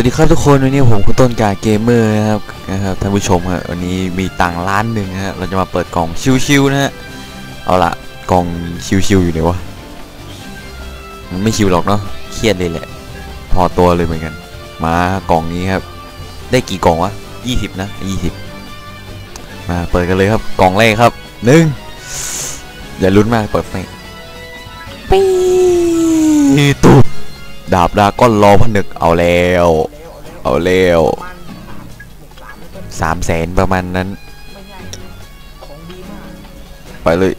วัสดีครับทุกคนวันนี้ผมคุณต้นกาเกมเมอร์นะครับนะครับท่านผู้ชมครับวันนี้มีตังค์ล้านหนึ่งฮะเราจะมาเปิดกล่องชิวๆนะฮะเอาละกล่องชิวๆอยู่ไหนวะมันไม่ชิวหรอกเนาะเครียดเลยแหละ พอตัวเลยเหมือนกัน มากล่องนี้ครับ ได้กี่กล่องวะยี่สิบนะยี่สิบมาเปิดกันเลยครับกล่องแรกครับหนึ่งอย่าลุ้นมากเปิดไฟปี๊ดตุ๊ ดาบดาก้อนรอผนึกเอาแล้ว เอาแล้วสามแสนประมาณนั้น ไปเลย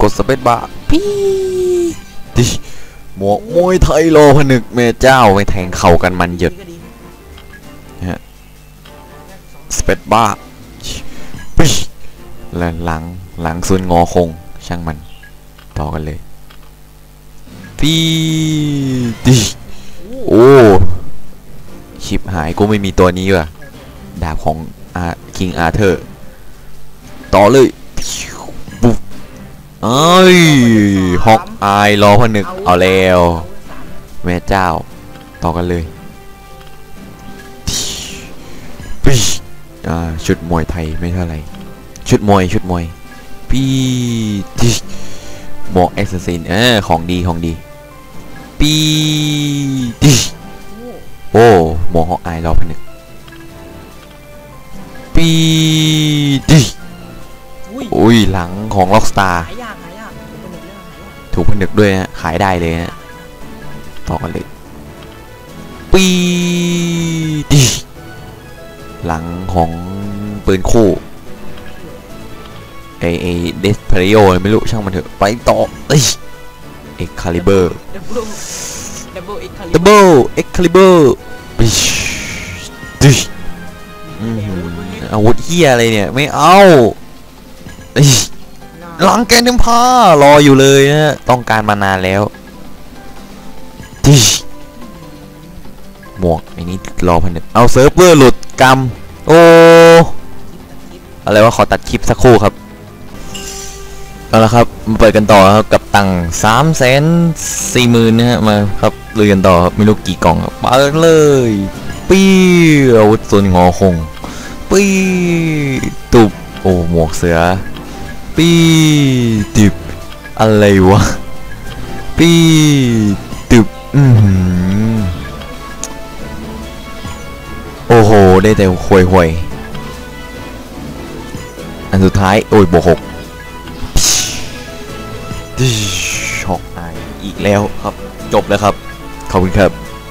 กดสเปซบาร์พี่ดิหมวกมวยไทยรอผนึกแม่เจ้าไม่แทงเข่ากันมันเหยิดก็ดีสเปซบาร์ปิ๊ชแล้วหลังหลังซุนงอคงช่างมัน ต่อกันเลย ปีดิโอ้ชิปหายกูไม่มีตัวนี้ว่ะดาบของอาคิงอาเธอร์ต่อเลยปุ๊บเอ้ยฮอกอายรอพนึกเอาแล้ว แม่เจ้า ต่อกันเลยปิ๊ชอ่าชุดมวยไทยไม่เท่าไรชุดมวยชุดมวยปีดิหมวกแอสซัสซินเออของดีของดี ปีดิโอ้หมวกฮอกอายรอพนึกปีดิอุ้ยอุ้ยหลังของล็อกสตาร์หายากหายากผมเป็นเรื่องหายากถูกผนึกด้วยฮะขายได้เลยฮะต่อกันเลยปีดิหลังของปืนคู่ไอไอเดสเพริโอไม่รู้ช่างมันเถอะไปต่อเอ้ยเอ็กคาลิเบอร์ดับเบิลดับเบิลเอ็กคาลิดับเบิลเอ็กคาลิเบอร์ปิชดิอืมอาวุธเฮียอะไรเนี่ย ไม่เอาเอ้ยหลังแกนเดมพารออยู่เลยนะฮะต้องการมานานแล้วดิหมวกไอ้นี้รอพันเดเอาเซิร์ฟเวอร์หลุดกำโอ้อะไรวะขอตัดคลิปสักครู่ครับ เอาละครับมาเปิดกันต่อครับกับตังสามแสนสี่หมื่นนะฮะมาครับลุยกันต่อครับไม่รู้กี่กล่องครับเปิดเลยปี้อาวุธส่วนงอคงปี้ตุบโอ้หมวกเสือปีติบอะไรวะปีติบอือหือโอ้โหได้แต่หวยหวยอันสุดท้ายโอ้ยบวกหก ช็อกอายอีกแล้วครับ จบแล้วครับ ขอบคุณครับ